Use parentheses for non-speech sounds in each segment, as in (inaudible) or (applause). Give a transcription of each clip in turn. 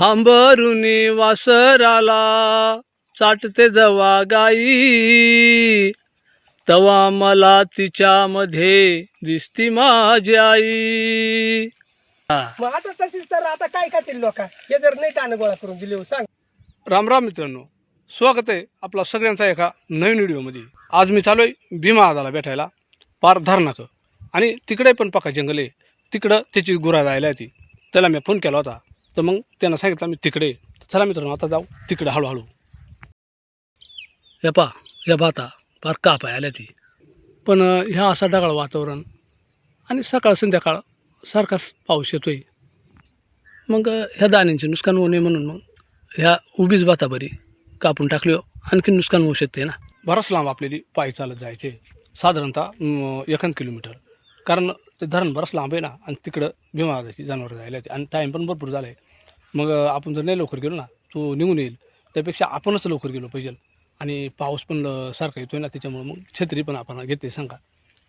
हांबरुनी वासराला चाटते जवा गाई. तवा मला तिच्यामध्ये दिसती माझी आई. मग आता तशीच तर आता काय खातील लोक? हे जर नाही त्यानं गोळा करून दिले हो, सांग. राम राम मित्रांनो स्वागत आहे आपला सगळ्यांचा एका नवीन व्हिडिओमध्ये. आज मी चालू आहे भीमा आजाला भेटायला पार धरणाचं. आणि तिकडे पण पक्का जंगल आहे. तिकडं त्याची गुरा जायला ती. त्याला मी फोन केला होता. तर मग त्यांना सांगितलं मी तिकडे चला मित्रांनो आता जाऊ तिकडे हळूहळू. या पा या भाता फार काप आहे आल्या ती. पण ह्या असा ढगाळ वातावरण आणि सकाळ संध्याकाळ सारखाच पाऊस येतोय. मग ह्या दाण्यांचे नुकसान होऊ नये म्हणून मग ह्या उभीच भाता बरी कापून टाकली हो. आणखी नुकसान होऊ शकते ना. बराच लांब आपल्याला पायी चालत जायचे. साधारणतः एखाद किलोमीटर. कारण ते धरण बरंच लांब आहे ना आणि तिकडं भीमाची जायची जनावर जायला येते. आणि टाईम पण भरपूर झाला आहे. मग आपण जर नाही लवकर गेलो ना तो निघून येईल. त्यापेक्षा आपणच लवकर गेलो पाहिजे. आणि पाऊस पण सारखा येतो आहे ना त्याच्यामुळं मग छत्री पण आपण घेते सांगा.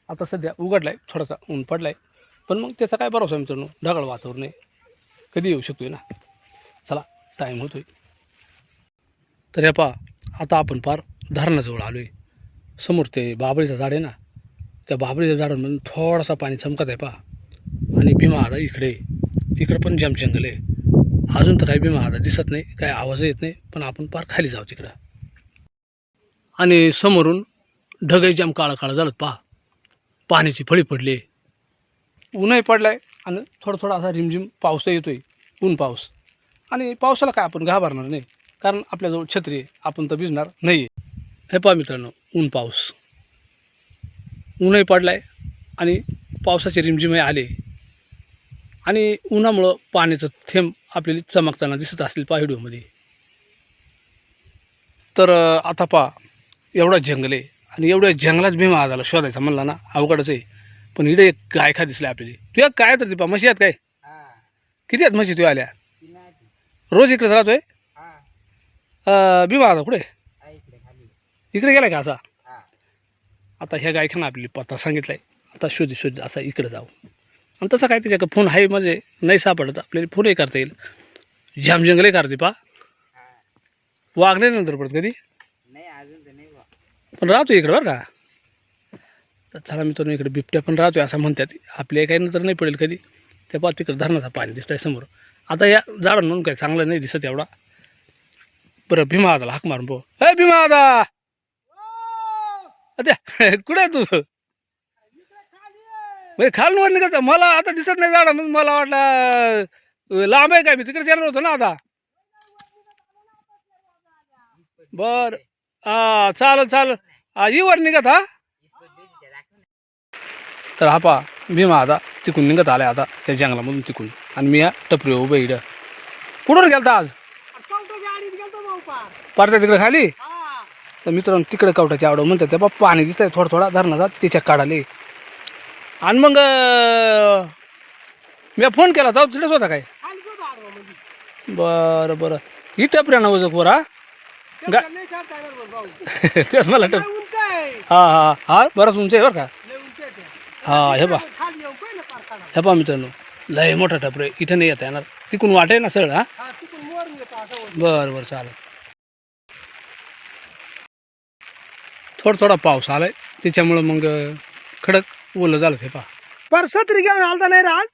आता सध्या उघडला आहे थोडासा ऊन पडला आहे पण मग त्याचा काय भरोसा मित्रांनो? ढगाळ वातावरण आहे. कधी येऊ शकतोय ना? चला टाईम होतो आहे तर हे पहा आता आपण फार धरणाजवळ आलो आहे समोर ते बाबळीचं झाड आहे ना त्या बाबरीच्या झाडांमधून थोडासा पाणी चमकत आहे पहा. आणि भीमा आला इकडे इकडं पण जाम जंगल आहे. अजून तर काही भीमा आला दिसत नाही काही आवाज येत नाही पण आपण फार खाली जाऊ तिकडं. आणि समोरून ढगही जाम काळं काळं झालं पहा. पाण्याची फळी पडली ऊनही पडलाय आणि थोडा थोडा असा रिमझिम पाऊसही येतोय ऊन पाऊस. आणि पावसाला काय आपण घाबरणार नाही कारण आपल्याजवळ छत्री आहे आपण तर भिजणार नाही हे पहा मित्रांनो ऊन पाऊस. ऊनही पडलाय आणि पावसाचे रिमझिमही आले. आणि उन्हामुळं पाण्याचं थेंब आपल्याला चमकताना दिसत असतील पहा व्हिडिओमध्ये. तर आता पहा एवढा जंगल आहे आणि एवढ्या जंगलात भीमा आजाला शोधायचा म्हणला ना अवघडच आहे. पण इकडे एक गाय खा दिसली आपल्याला. तुझ्या काय तर ती पहा म्हशी आहेत काय? किती आहेत म्हशी तुझ्या आल्या? रोज इकडेच राहतोय भीमा आता कुठे? इकडे गेलाय का असा? आता ह्या गायखाना आपली पत्ता सांगितलाय. आता शोध शोध असा इकडे जाऊ. आणि तसं काय त्याच्या फोन आहे म्हणजे नाही सापडत. आपल्याला फोनही करता येईल. जाम जंगलही करते पा नाही नंतर पडत कधी बा पण राहतो इकडे बरं का? तर चला मित्रांनो इकडे बिबट्या पण राहतोय असं म्हणतात. आपल्या काही नंतर नाही पडेल कधी. त्या पा तिकडे धरणाचा पाणी दिसतंय समोर. आता या झाडां म्हणून काय चांगलं नाही दिसत एवढा. बरं भीमा आदाला हाक मारून पो ए भीमा आदा अच्छा (laughs) कुठे आहे तू? म्हणजे खालून वर निघत मला आता दिसत नाही झाडा म्हणून मला वाटलं लांब आहे काय? मी तिकडे येणार होतो ना आता. बर. हा चालेल हा ये वर निघत हा? तर हा पा भीमा आता तिकून निघत आलाय आता त्या जंगलामधून तिकून. आणि मी या टपरी उभं इकडं. कुठवर गेलता आज? पारत्या तिकडे खाली? तर मित्रांनो तिकडे कवटाची आवड म्हणतात त्या बा पाणी दिसतंय थोडा थोडा धरणाचा त्याच्या काढाले. आणि मग मी फोन केला जाऊ तिकडेच होता काय? बरं बरं. ही टपऱ्या ना वजक हा. गा- (laughs) तेच मला टप हा हा हा बरंच उंच आहे बरं का? ते. हा हे बा हे पहा मित्रांनो लय मोठा टपरे इथं नाही येता येणार. तिकून वाटे ना सर हा. बरं बरं चालेल. थोडा थोडा पाऊस आलाय. त्याच्यामुळं मग खडक ओलं झालं हे पहा. पर सत्री घेऊन आलता नाही रे आज?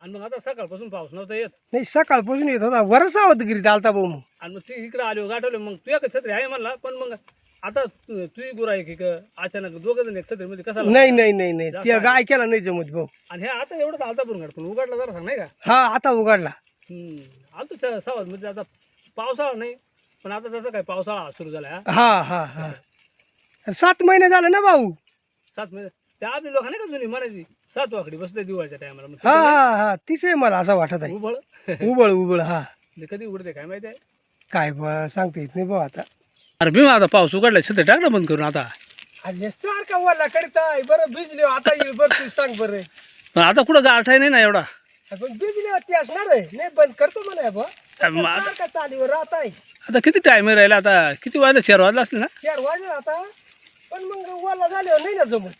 आणि मग आता सकाळपासून पाऊस नव्हता येत. नाही सकाळपासून येत होता. वरसा होत गिरीत आलता भाऊ मग. आणि मग ते इकडे आले गाठवले. मग तू एक छत्री आहे म्हणला पण मग आता तू गुरा आहे की क- अचानक दोघं जण एक छत्री मध्ये कसा नाही नाही नाही नाही. त्या गाय केला नाही जमत भाऊ. आणि हे आता एवढंच आलता पण पण उघडला जरा सांग नाही का? हा आता उघडला. हम्म. आलतो सावध म्हणजे आता पावसाळा नाही पण आता तसं काय पावसाळा सुरू झाला हा? हा हा हा. सात महिने झाले ना भाऊ. सात महिने. त्या आपली लोक नाही का जुनी म्हणायची सात वाकडी बसते दिवाळीच्या टायमाला मग हा हा हा. तीच आहे मला असं वाटत आहे. उभळ उबळ उबळ हा. कधी उघडते काय माहिती आहे? काय बा सांगता येत नाही भाऊ आता. अरे भीमा आता पाऊस उघडला छत्री टाक ना बंद करून आता. अरे सारखा वल्ला करीत बरं भिजले आता येईल बरं तू सांग बरं. पण आता कुठं गाठाय नाही ना एवढा. पण भिजले ते असणार आहे. नाही बंद करतो म्हणा बा मग आता- सारखा चालीवर राहत आहे. आता किती टाइम राहिला आता? किती वाजले? चार वाजला असले ना? चार वाजले आता. पण मग वल्ला झाल्यावर नाही ना जमत.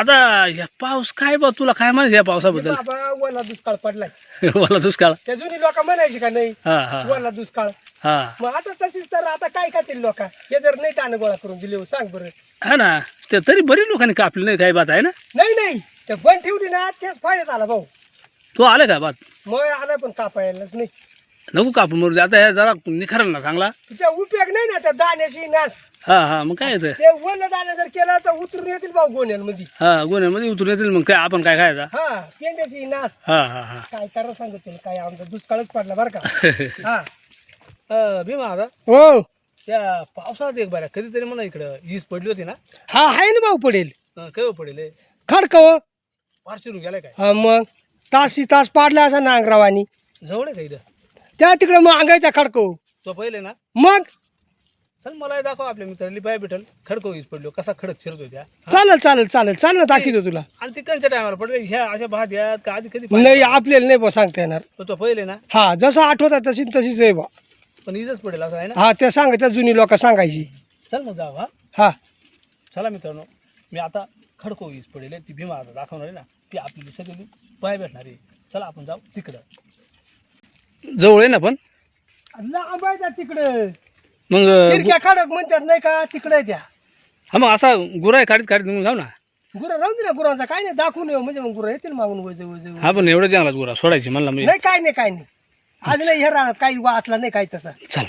आता या पाऊस काय बा तुला काय म्हणायचं या पावसाबद्दल? बाबा वला दुष्काळ पडलाय. (laughs) मला दुष्काळ? त्या जुनी लोक म्हणायची का नाही? हा हा वला दुष्काळ. हा. मग आता तशीच तर आता काय खातील लोक? हे जर नाही दाणे गोळा करून दिले हो, सांग बरं. हा ना ते तरी बरी लोकांनी कापली नाही काही बात आहे ना? नाही नाही. ते बंद ठेवली ना तेच फायदा झाला भाऊ. तू आले का बात? मग आला पण कापायलाच नाही. नको कापून मरू दे. आता हे जरा निखरल ना चांगला. तिचा उपयोग नाही ना त्या दाण्याची नाश हा हा मग काय येतं ते वल्ल दाणे जर केला तर उतरून येतील भाऊ गोण्यांमध्ये. हा गुन्ह्यामध्ये उतरून येतील मग काय आपण काय खायचा? हा पेंड्याची नाश हा हा हा. काय करा सांगितलं काय आमचा दुष्काळच पडला बरं का. (laughs) हा. अं, भीमा आता? हो. त्या पावसाळ्यात एक बारा कधीतरी म्हणा इकडं वीज पडली होती ना? हा आहे ना भाऊ पडेल. अं, काय हो पडेल हे? खडकव फार शिरू गेलाय काय? हा मग तासी तास पाडला असा नांगरावानी. जवळ आहे का इथं? त्या तिकडे मग अंगायचा खडकव तो पहिले ना? मग? चल मला हे दाखव आपल्या मित्राली बाय भेटल खडको वीज पडलो कसा खडक फिरतोय त्या चालेल चालेल चालेल. चाल ना दाखवतो तुला. आणि ती टायमाला पडले. ह्या अशा भात यात का? आधी कधी नाही आपल्याला नाही बा सांगता येणार. पडलं? तो पहिले ना? हा जसं आठवत आहे तशी तशीच आहे बा. पण इजच पडेल असं आहे ना? हा त्या सांग त्या जुनी लोक सांगायची. चल मग जाऊ हा? हा. चला मित्रांनो मी आता खडको वीज पडेल. ती भीमा आता दाखवणार आहे ना? ती आपली सगळी पाय भेटणार आहे. चला आपण जाऊ तिकडं. जवळ आहे ना पण? लांब आहे त्या तिकडे. मग तिरक्या खडक म्हणतात नाही का तिकडे त्या. हा मग असा गुराय काढीत काढीत निघून जाऊ ना. गुरं राहू दे ना गुरांचा. काय नाही दाखवून येऊ. म्हणजे मग गुरं येतील मागून. हा पण एवढं चांगलाच गुरा सोडायची म्हणला म्हणजे नाही काय नाही काय नाही. आज नाही हे राहणार. काही वाचला नाही काही तसा. चल.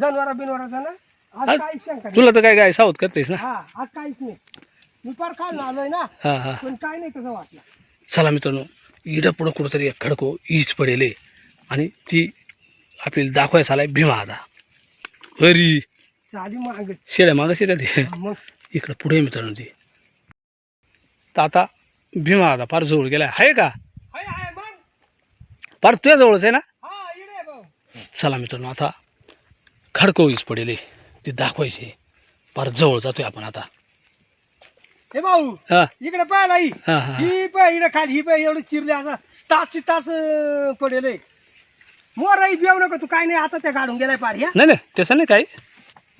जनावरा बिनवराचा ना आज आज- काहीच शंका नाही. तुला तर काय काय सावध करतेस ना? हा आज काहीच नाही. मी आलोय ना हा हा. पण काय नाही तसं वाटलं. चला मित्रांनो इडं पुढं कुठंतरी एक खडको ईज पडेल आहे. आणि ती आपल्याला दाखवायचा आलाय भीमा आता हरी. चाली माग. शेळ्या ते. इकडं पुढे मित्रांनो ती. तर आता भीमा आता फार जवळ गेलाय. आहे का? फार तुझ्या जवळच आहे ना? हा चला मित्रांनो आता खडको ईज पडेल. ती दाखवायची. फार जवळ जातोय आपण आता. हे भाऊ हा. इकडे पाहिला ही पाय इकडे खाली ही पाय एवढं चिरले तासची तास अं, पडेल. हे. मोर ही बेव नको तू काय नाही आता त्या काढून गेलाय पार ह्या नाही नाही तसं नाही काही.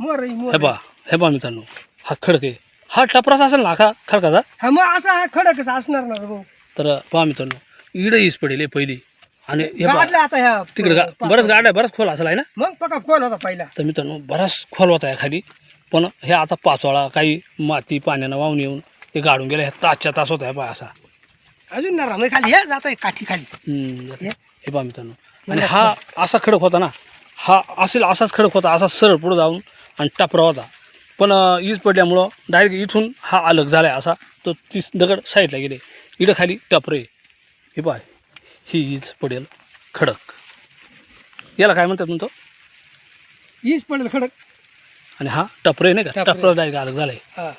मोर ही मोर हे बा हे बा मित्रांनो हा खडक आहे. हा टपराचा असेल ना हा खडकाचा? हा मग असा हा खडकच असणार ना रे भाऊ. तर पहा मित्रांनो इडं ईज पडेल आहे पहिली. आणि हे पहा आता ह्या तिकडे गा बरंच गाड आहे बरंच खोल असेल आहे ना? मग पका कोण होता पहिला. तर मित्रांनो बराच खोल होता आहे खाली पण हे आता पाचवाळा काही माती पाण्यानं वाहून येऊन ते गाडून गेलं हे तासच्या तास होता आहे पहा असा. अजून ना राम खाली हे जात काठी खाली. हम्म, हे? हे पहा मित्रांनो आणि हा असा खडक होता ना हा असेल असाच खडक होता असा सरळ पुढं जाऊन आणि टपरा होता. पण ईज पडल्यामुळं डायरेक्ट इथून हा अलग झाला आहे असा तो तीस दगड साईडला गेले. इकडं खाली टपरे. हे पाय ही ईज पडेल खडक. याला काय म्हणतात म्हणतो? हीच पडेल खडक. आणि हा टपरे नाही का? टपरे. डायरेक्ट अलग झालाय. हा.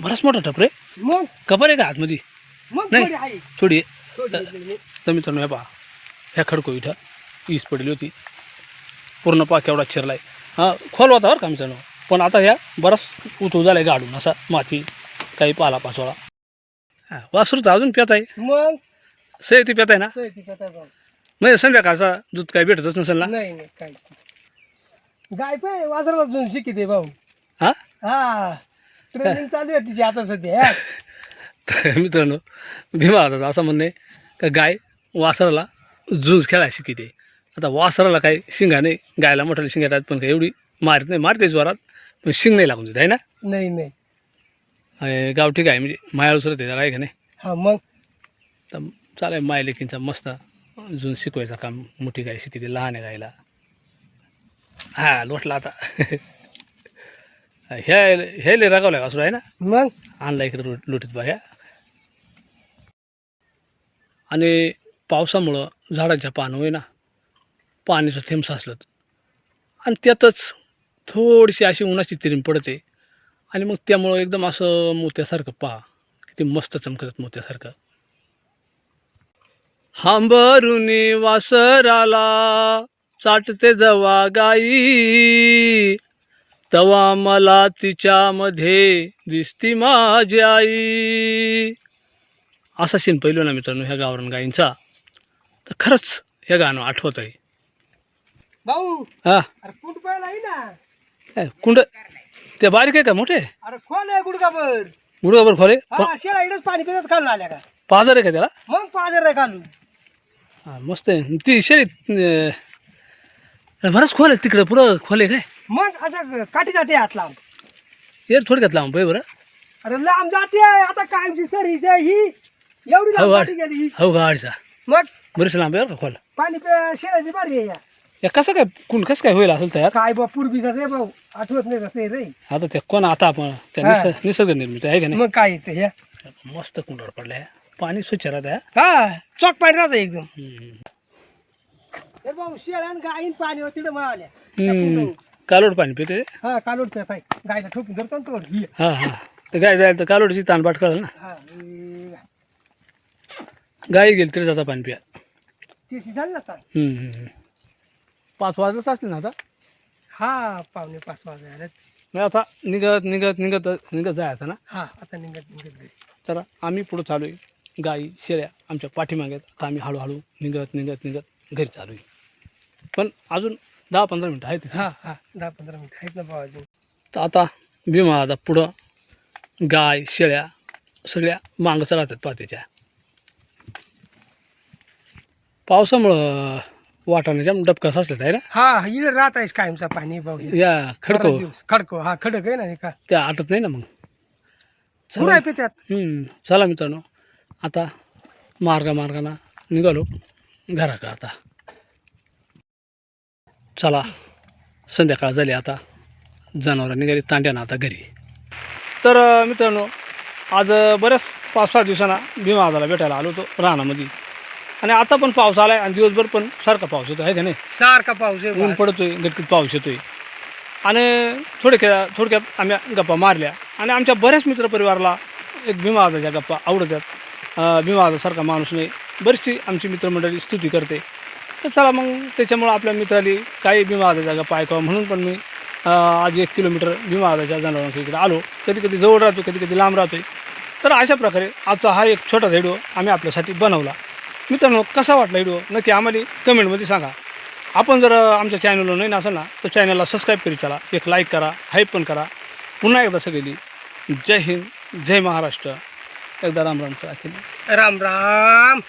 बराच मोठा टपरे. मग? कपर आहे का आतमध्ये? मग नाही. थोडी आहे. आहे. आहे. तर मित्रांनो हे पहा. ह्या खडको इथं ईज पडली होती. पूर्ण पा केवढा चिरलाय. हा खोल होता बरं का मित्रांनो पण आता ह्या बराच उतू झालाय गाडून असा माती काही पाला पाचोळा. हा वासरूच अजून पेत आहे. मग? सही ती पेत आहे ना? सोय ती कथा जाऊ. म्हणजे संध्याकाळचा दूध काही भेटतच नसेल ना? नाही नाही काही गाय पाय वाजराला दोन शिकिते भाऊ. हा? हा ट्रेनिंग चालू आहे तिची आता सध्या (laughs) तर मित्रांनो भीमा असं म्हणणे का गाय वासराला झुंज खेळायला शिकते आता वासराला काही शिंगा नाही गायला मोठ्याला शिंगा येतात पण काही एवढी मारत नाही मारते जोरात पण शिंग नाही लागून देत आहे ना? नाही नाही. आणि गावठी गाय म्हणजे मायाळू सुरत त्याला आहे का नाही? हा मग? तर चालेल माय लेकींचा मस्त अजून शिकवायचं काम मोठी गाय शिकते लहान आहे गायला. हा लोटला आता. ह्या हे लय रागावलं वासरू आहे ना? मग? आणला इकडे लोटीत बाह्या आणि पावसामुळं झाडाच्या पानं ना पाण्याचं थेंब साचलं आणि त्यातच थोडीशी अशी उन्हाची तिरीम पडते. आणि मग त्यामुळं एकदम असं मोत्यासारखं पहा. किती मस्त चमकत मोत्यासारखं. हांबरुनी वासराला चाटते जवा गाई. तवा मला तिच्यामध्ये दिसती माझी आई. असा सीन पहिलो ना मित्रांनो ह्या गावरान गाईंचा तर खरंच हे गाणं आठवत आहे भाऊ हा. अरे कुठ पाहिला आहे ना? काय कुंड ते बारीक आहे का मोठे? अरे खोल आहे गुडकाभर गुडघाभर खोले हा शेळा इकडेच पाणी पितात खालून आल्या का? पाजर आहे का त्याला? मग पाजर रे खालून हा मस्त आहे. ती शेळी अं, बरंच खोल आहे तिकडं पुढं खोल आहे काय? मग अशा काठी जाते हात लांब ये थोडक्यात लावून पाहिजे बरं. अरे लांब जाते आता कायमची सरी ही. एवढी हो लांब गाड काठी गेली. ही. हो गाडीचा. मग बरेच लांब आहे बरं का खोल? पाणी पे- शेळ्याची बारी आहे या. या कसं काय कुण कसं काय होईल असेल तयार? काय बा पूर्वीच आहे भाऊ? आठवत नाही तसं रे. आता ते कोण आता आपण त्या हा. निसर्ग निसर्ग निर्मित आहे का नाही? मग काय येतं हे? मस्त कुंडावर पडलं आहे पाणी स्वच्छ राहत आहे हा चॉक पाणी राहतं एकदम. हम्म. हे भाऊ शेळ्यान गाईन पाणी तिकडे मावल्या हम्म. कालोड पाणी पिते? हा कालोड पेत आहे. गायला ठोकून धरतो ना तो ही हा. हा तर गाय जायला तर कालोडची ताणबाट कळलं ना? हा हे. गाय गेली तरी जाता पाणी पिया. तेशी झाली ना आता. हम्म, हम्म, हम्म. पाच वाजताच असतील ना आता? हा पावणे पाच वाजायला मी आता निघत निघत निघत निघत जायचं ना? हा आता निघत निघत घरी. तर आम्ही पुढं चालू आहे. गाई शेळ्या आमच्या पाठीमागे आहेत. आता आम्ही हळूहळू निघत निघत निघत घरी चालू आहे. पण अजून दहा पंधरा मिनटं आहेत हा हा दहा पंधरा मिनिट आहेत ना भाऊ अजून तर आता भीमा आता पुढं गाय शेळ्या सगळ्या मागच राहतात पातीच्या पावसामुळं वाटाण्याच्या डबकास असल्यात आहे ना? हा इकडे राहत आहेस कायमचा पाणी. या खडको. खडको हा खडक आहे ना हे का? त्या आटत नाही ना मग. आहे त्यात. हम्म, चला मित्रांनो. आता मार्गा मार्गाना निघालो. घराकडं आता. चला. संध्याकाळ झाली आता. जनावरं निघाली तांड्यानं आता घरी. तर अं, मित्रांनो आज अं, बऱ्याच पाच सहा दिवसांना भीमा आजाला भेटायला आलो होतो रानामध्ये. आणि आता पण पाऊस आलाय आणि दिवसभर पण सारखा पाऊस येतो आहे का नाही? सारखा पाऊस आहे ऊन. पडतोय गटकीत पाऊस येतोय. आणि थोडक्या थोडक्यात आम्ही गप्पा मारल्या. आणि आमच्या बऱ्याच मित्रपरिवाराला एक भीमा आजाच्या गप्पा आवडतात. अं, भीमा आजासारखा माणूस नाही. बरीचशी आमची मित्रमंडळी स्तुती करते. तर चला मग त्याच्यामुळं आपल्या मित्राली काही भीमा आजाच्या गप्पा ऐकावं म्हणून पण मी अं, आज एक किलोमीटर भीमा आजाच्या जनावरांच्या इकडे आलो. कधी कधी जवळ राहतो कधी कधी लांब राहतोय. तर अशा प्रकारे आजचा हा एक छोटा व्हिडिओ आम्ही आपल्यासाठी बनवला. मित्रांनो कसा वाटला व्हिडिओ? नक्की आम्हाला कमेंटमध्ये सांगा. आपण जर आमच्या चॅनलवर नाही असाल ना तर चॅनलला सबस्क्राईब करी चला. एक लाईक करा हाईप पण करा. पुन्हा एकदा सगळी जय हिंद जय महाराष्ट्र. एकदा राम राम करा. राम राम.